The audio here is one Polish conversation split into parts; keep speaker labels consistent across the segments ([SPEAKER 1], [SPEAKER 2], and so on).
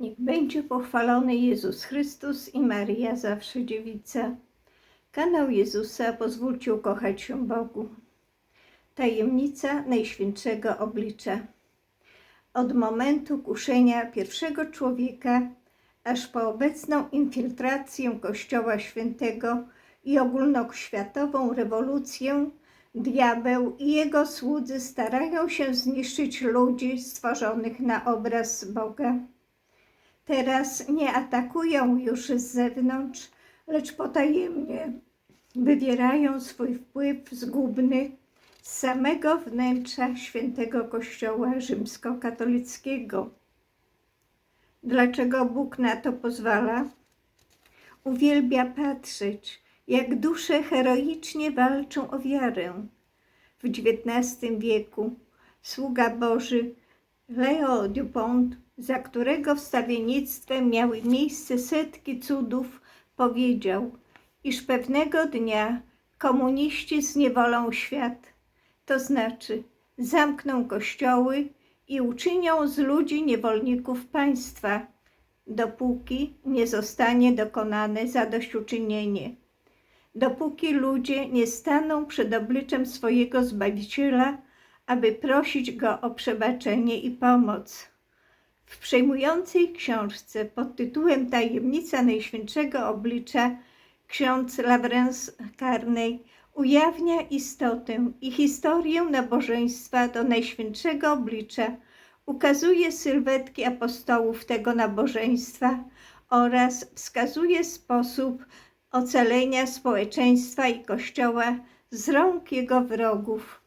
[SPEAKER 1] Niech będzie pochwalony Jezus Chrystus i Maria zawsze dziewica. Kanał Jezusa pozwólcie ukochać się Bogu. Tajemnica Najświętszego Oblicza. Od momentu kuszenia pierwszego człowieka, aż po obecną infiltrację Kościoła Świętego i ogólnoświatową rewolucję, diabeł i jego słudzy starają się zniszczyć ludzi stworzonych na obraz Boga. Teraz nie atakują już z zewnątrz, lecz potajemnie wywierają swój wpływ zgubny z samego wnętrza świętego Kościoła rzymskokatolickiego. Dlaczego Bóg na to pozwala? Uwielbia patrzeć, jak dusze heroicznie walczą o wiarę. W XIX wieku sługa Boży Leo Dupont, za którego wstawiennictwem miały miejsce setki cudów, powiedział, iż pewnego dnia komuniści zniewolą świat, to znaczy zamkną kościoły i uczynią z ludzi niewolników państwa, dopóki nie zostanie dokonane zadośćuczynienie. Dopóki ludzie nie staną przed obliczem swojego Zbawiciela, aby prosić Go o przebaczenie i pomoc. W przejmującej książce pod tytułem Tajemnica Najświętszego Oblicza ksiądz Lawrence Carney ujawnia istotę i historię nabożeństwa do Najświętszego Oblicza, ukazuje sylwetki apostołów tego nabożeństwa oraz wskazuje sposób ocalenia społeczeństwa i Kościoła z rąk jego wrogów.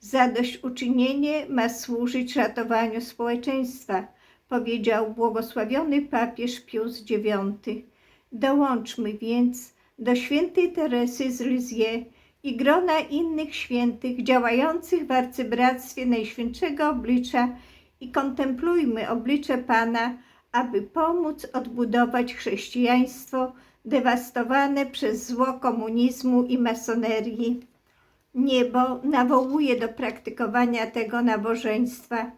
[SPEAKER 1] Zadośćuczynienie ma służyć ratowaniu społeczeństwa, powiedział błogosławiony papież Pius IX. Dołączmy więc do świętej Teresy z Lisieux i grona innych świętych działających w arcybractwie Najświętszego Oblicza i kontemplujmy oblicze Pana, aby pomóc odbudować chrześcijaństwo dewastowane przez zło komunizmu i masonerii. Niebo nawołuje do praktykowania tego nabożeństwa.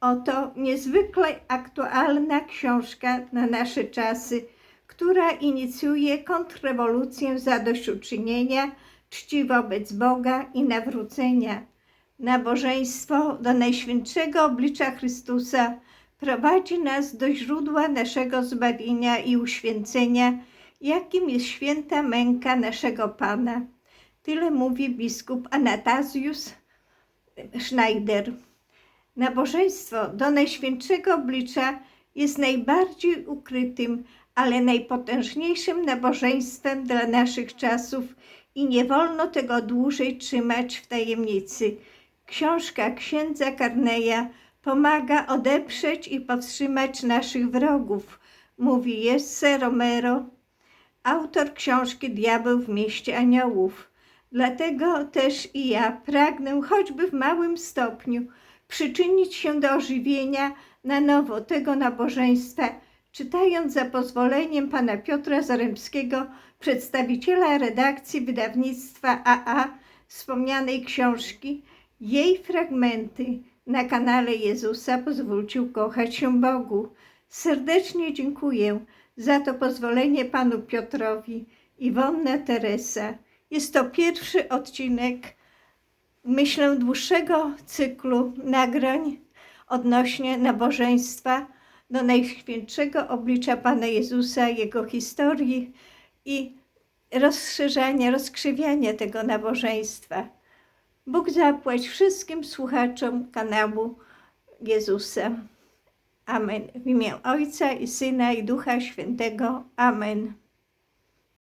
[SPEAKER 1] Oto niezwykle aktualna książka na nasze czasy, która inicjuje kontrrewolucję zadośćuczynienia, czci wobec Boga i nawrócenia. Nabożeństwo do Najświętszego Oblicza Chrystusa prowadzi nas do źródła naszego zbawienia i uświęcenia, jakim jest święta męka naszego Pana. Tyle mówi biskup Anastasius Schneider. Nabożeństwo do Najświętszego Oblicza jest najbardziej ukrytym, ale najpotężniejszym nabożeństwem dla naszych czasów i nie wolno tego dłużej trzymać w tajemnicy. Książka księdza Karneja pomaga odeprzeć i powstrzymać naszych wrogów, mówi Jesse Romero, autor książki Diabeł w mieście aniołów. Dlatego też i ja pragnę, choćby w małym stopniu, przyczynić się do ożywienia na nowo tego nabożeństwa, czytając za pozwoleniem pana Piotra Zaremskiego, przedstawiciela redakcji wydawnictwa AA wspomnianej książki, jej fragmenty na kanale Jezusa pozwólcie kochać się Bogu. Serdecznie dziękuję za to pozwolenie panu Piotrowi. Iwonna Teresa. Jest to pierwszy odcinek, myślę, dłuższego cyklu nagrań odnośnie nabożeństwa do Najświętszego Oblicza Pana Jezusa, Jego historii i rozszerzania, rozkrzywiania tego nabożeństwa. Bóg zapłać wszystkim słuchaczom kanału Jezusa. Amen. W imię Ojca i Syna i Ducha Świętego. Amen.